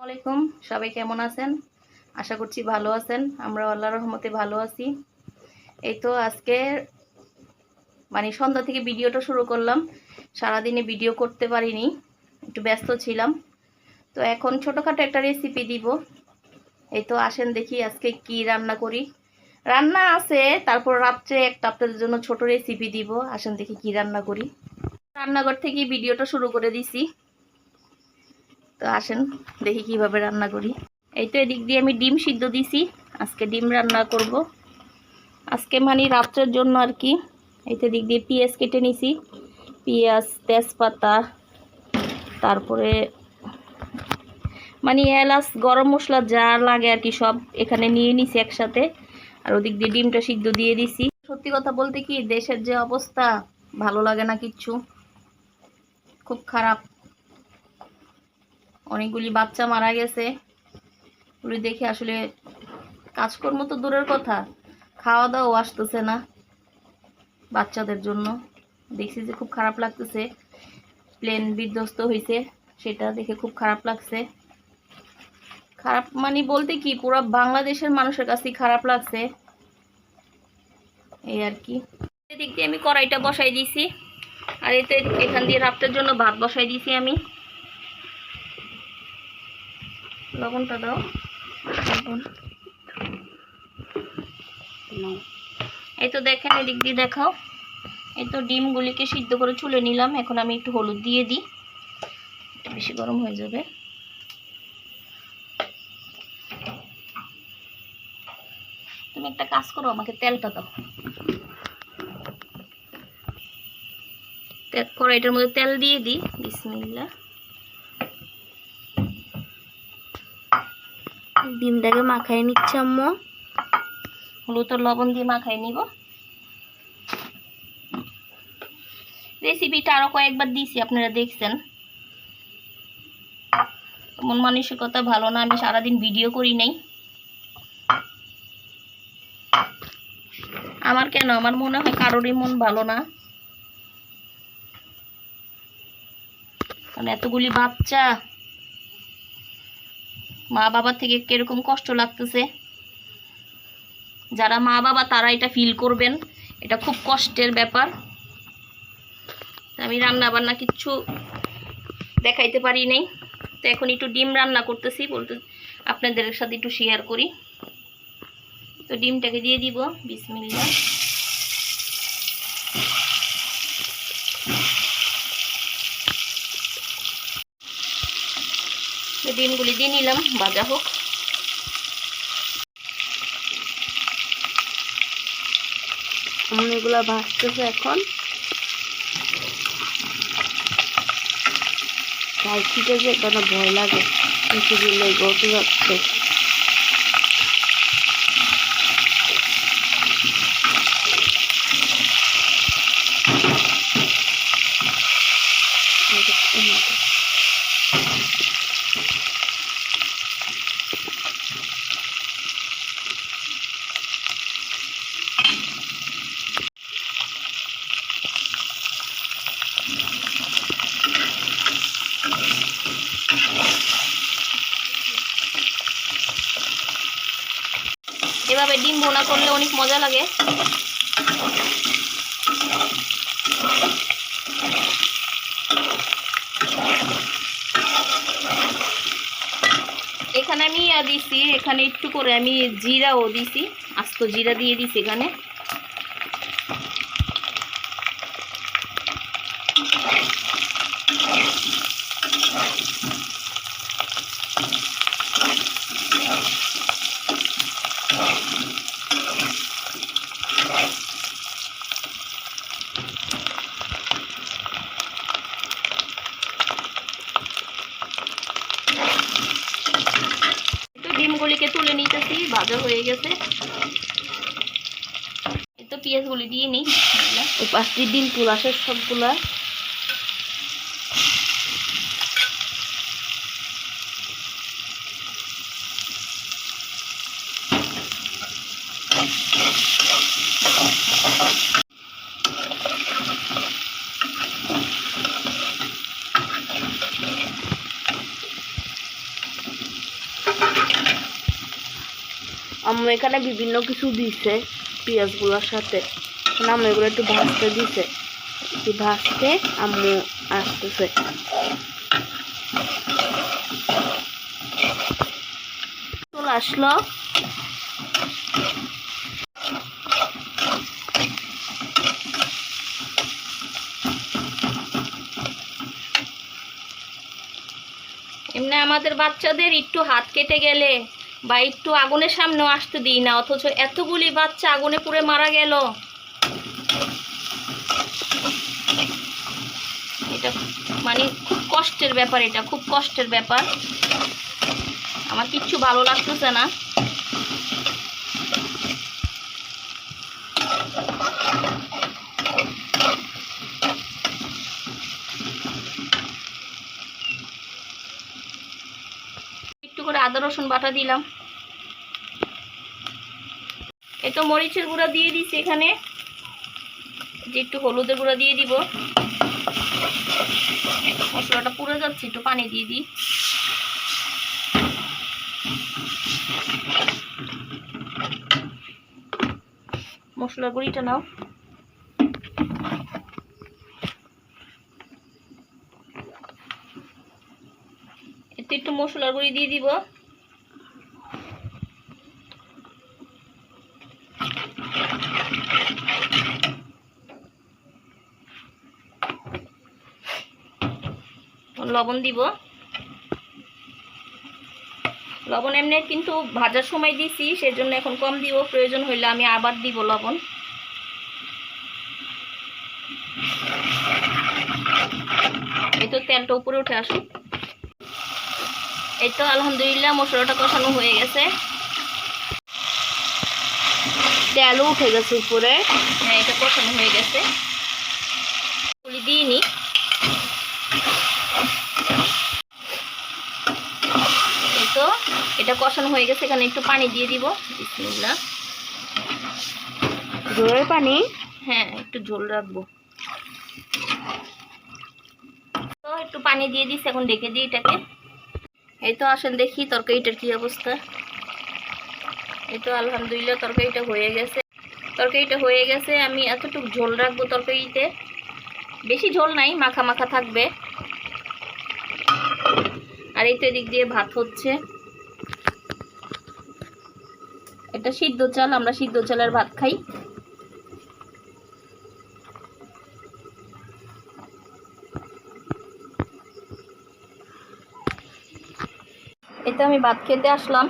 আলাইকুম, সবাই কেমন আছেন? আশা করছি ভালো আছেন। আমরা আল্লাহ রহমতে ভালো আছি। এই তো আজকে মানে সন্ধ্যা থেকে ভিডিওটা শুরু করলাম। সারাদিনে ভিডিও করতে পারিনি, একটু ব্যস্ত ছিলাম। তো এখন ছোটোখাটো একটা রেসিপি দিব। এই তো আসেন দেখি আজকে কি রান্না করি। রান্না আছে, তারপর রাত্রে একটা আপনাদের জন্য ছোট রেসিপি দিব। আসেন দেখি কি রান্না করি। রান্নাঘর থেকে ভিডিওটা শুরু করে দিছি। তো আসেন, দেখি কীভাবে রান্না করি। এই তো এদিক দিয়ে আমি ডিম সিদ্ধ দিছি। আজকে ডিম রান্না করব। আজকে মানে রাত্রের জন্য আর কি। এই তো দিক দিয়ে পেঁয়াজ কেটে নিছি। পেঁয়াজ, তেজপাতা, তারপরে মানে এলাচ, গরম মশলা যা লাগে আর কি সব এখানে নিয়ে নিছি একসাথে। আর ওদিক দিয়ে ডিমটা সিদ্ধ দিয়ে দিছি। সত্যি কথা বলতে কি, দেশের যে অবস্থা, ভালো লাগে না কিচ্ছু খুব খারাপ। অনেকগুলি বাচ্চা মারা গেছে। ওগুলি দেখে আসলে কাজকর্ম তো দূরের কথা খাওয়া দাওয়াও আসতেছে না বাচ্চাদের জন্য। দেখছি যে খুব খারাপ লাগতেছে। প্লেন বিধ্বস্ত হয়েছে সেটা দেখে খুব খারাপ লাগছে। খারাপ মানে বলতে কি, পুরো বাংলাদেশের মানুষের কাছে খারাপ লাগছে। এই আর কি। এদিক দিয়ে আমি কড়াইটা বসাই দিছি, আর এতে এখান দিয়ে রাত্রের জন্য ভাত বসাই দিছি আমি। লবণটা দাও। এই তো দেখেন, এদিক দিয়ে দেখাও। এই তো ডিমগুলিকে সিদ্ধ করে চুলে নিলাম। এখন আমি একটু হলুদ দিয়ে দিই। বেশি গরম হয়ে যাবে। তুমি একটা কাজ করো, আমাকে তেলটা দাও। কড়াইটার মধ্যে তেল দিয়ে দিই। বিসমিল্লা ডিমটাকে মাখাই নিচ্ছে আম্মু। হলুদ আর লবণ দিয়ে মাখাই নিব। রেসিপিটা আরও কয়েকবার দিয়েছি আপনারা দেখছেন। মন মানসিকতা ভালো না, আমি সারাদিন ভিডিও করি নাই। আমার কেন? আমার মনে হয় কারোরই মন ভালো না। কারণ এতগুলি বাচ্চা। মা বাবা থেকে কীরকম কষ্ট লাগতেছে? যারা মা বাবা, তারা এটা ফিল করবেন। এটা খুব কষ্টের ব্যাপার। আমি রান্না বান্না কিচ্ছু দেখাইতে পারি নাই। তো এখন একটু ডিম রান্না করতেছি, বলতে আপনাদের সাথে একটু শেয়ার করি। তো ডিমটাকে দিয়ে দিব বিসমিল্লা ডিমগুলি দিয়ে নিলাম ভাজা হোক। এগুলো ভাজতেছে এখন। ঠিক আছে কেন ভয় লাগে কিছু দিলে গত যাচ্ছে এভাবে ডিম ভোনা করলে অনেক মজা লাগে। এখানে আমি দিছি, এখানে একটু করে আমি জিরাও দিছি, আস্ত জিরা দিয়ে দিছি এখানে তো ডিমগুলিকে তুলে নিতেছি ভাজা হয়ে গেছে। তো পেঁয়াজগুলি দিয়ে নিই। ওই পাঁচটি ডিম তুলাসে সবগুলা। এখানে বিভিন্ন কিছু দিছে পেঁয়াজগুলোর সাথে। এখন আম্মু এগুলো একটু ভাজতে দিছে। এই ভাজতে আম্মু আসতেছে। চলে আসলো। এমনি আমাদের বাচ্চাদের একটু হাত কেটে গেলে বা একটু আগুনের সামনেও আসতে দিই না, অথচ এতগুলি বাচ্চা আগুনে পুড়ে মারা গেল। এটা মানে খুব কষ্টের ব্যাপার এটা, খুব কষ্টের ব্যাপার। আমার কিচ্ছু ভালো লাগতেছে না একটু করে আদা, রসুন বাটা দিলাম। এই তো মরিচের গুঁড়া দিয়ে দিছি এখানে। যে একটু হলুদের গুঁড়া দিয়ে দিব। মশলাটা পুড়ে যাচ্ছে, একটু পানি দিয়ে দিই। মশলার গুঁড়িটা নাও। একটু মশলার গুঁড়ি দিয়ে দিব। লবণ দিব। লবণ এমনি কিন্তু ভাজার সময় দিছি, সেজন্য এখন কম দিব। প্রয়োজন হইলে আমি আবার দিব লবণ। এই তো তেলটা উপরে উঠে আসুক। এই তো আলহামদুলিল্লাহ মশলাটা কষানো হয়ে গেছে। তেলও উঠে গেছে উপরে। হ্যাঁ এটা কষানো হয়ে গেছে। পুলি দিইনি এই তো এটা কষানো হয়ে গেছে এখানে একটু পানি দিয়ে দিব। বিসমিল্লাহ। জোরের পানি? হ্যাঁ একটু ঝোল রাখব। তো একটু পানি দিয়ে দিস এখন ডেকে দিই এটাকে। এই তো আসেন দেখি তরকারিটার কি অবস্থা। এই তো আলহামদুলিল্লাহ তরকারিটা হয়ে গেছে। তরকারিটা হয়ে গেছে, আমি এতটুকু ঝোল রাখব তরকারিতে। বেশি ঝোল নাই, মাখা মাখা থাকবে। আর এই তো এদিক দিয়ে ভাত হচ্ছে। এটা সিদ্ধ চাল, আমরা সিদ্ধ চালের ভাত খাই। এতে আমি ভাত খেতে আসলাম।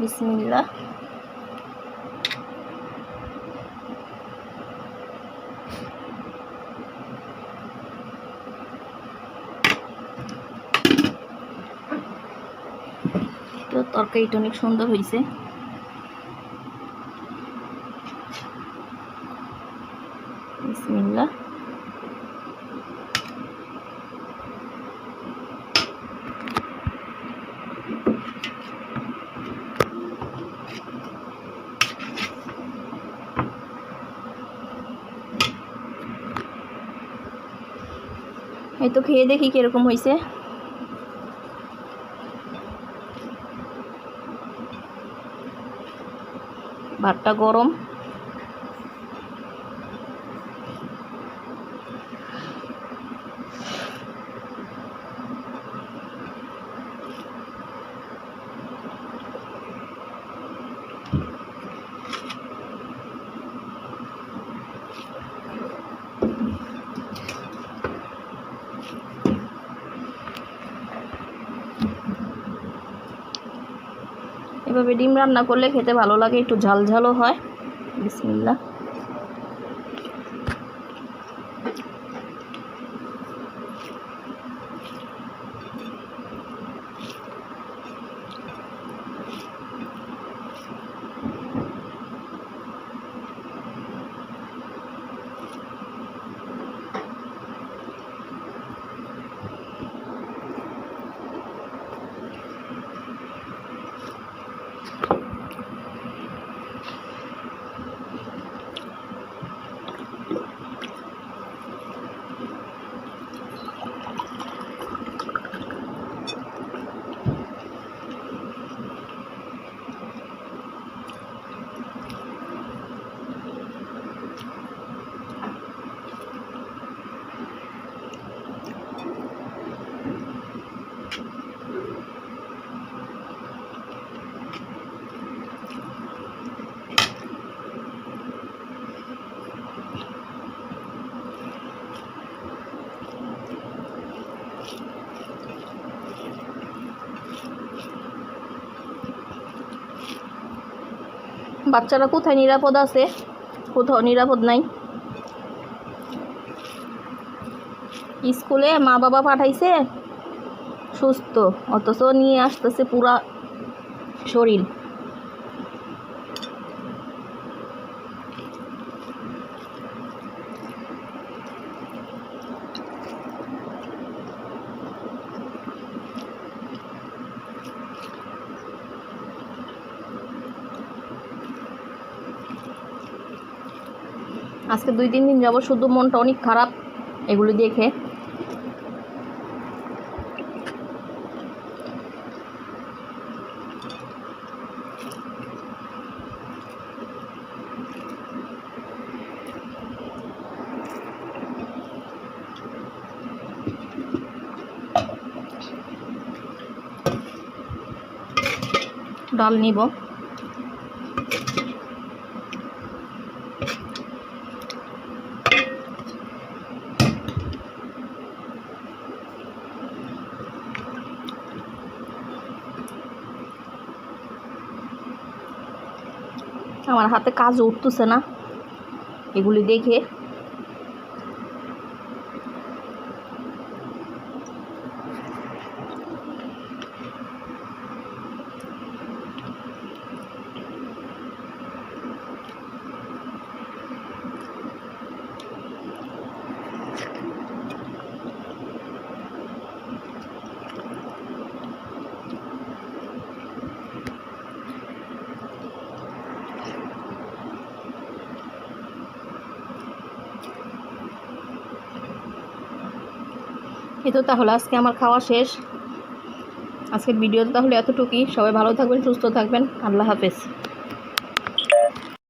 বিসমিল্লা তো তরকারিটা অনেক সুন্দর হয়েছে। বিসমিল্লাহ। এই তো খেয়ে দেখি কীরকম হয়েছে ভাতটা গরম। এভাবে ডিম রান্না করলে খেতে ভালো লাগে একটু ঝালঝালও হয়। বিসমিল্লা বাচ্চারা কোথায় নিরাপদ আছে? কোথাও নিরাপদ নাই। স্কুলে মা বাবা পাঠাইছে। সুস্থ, অথচ নিয়ে আসতেছে পুরা শরীর। আজকে দুই তিন দিন যাব শুধু মনটা অনেক খারাপ। এগুলো দেখে। ডাল নিব। আমার হাতে কাজ উঠতেছে না। এগুলি দেখে এই তো তাহলে আজকে আমার খাওয়া শেষ। আজকের ভিডিও তাহলে এতটুকুই। সবাই ভালো থাকবেন, সুস্থ থাকবেন। আল্লাহ হাফেজ।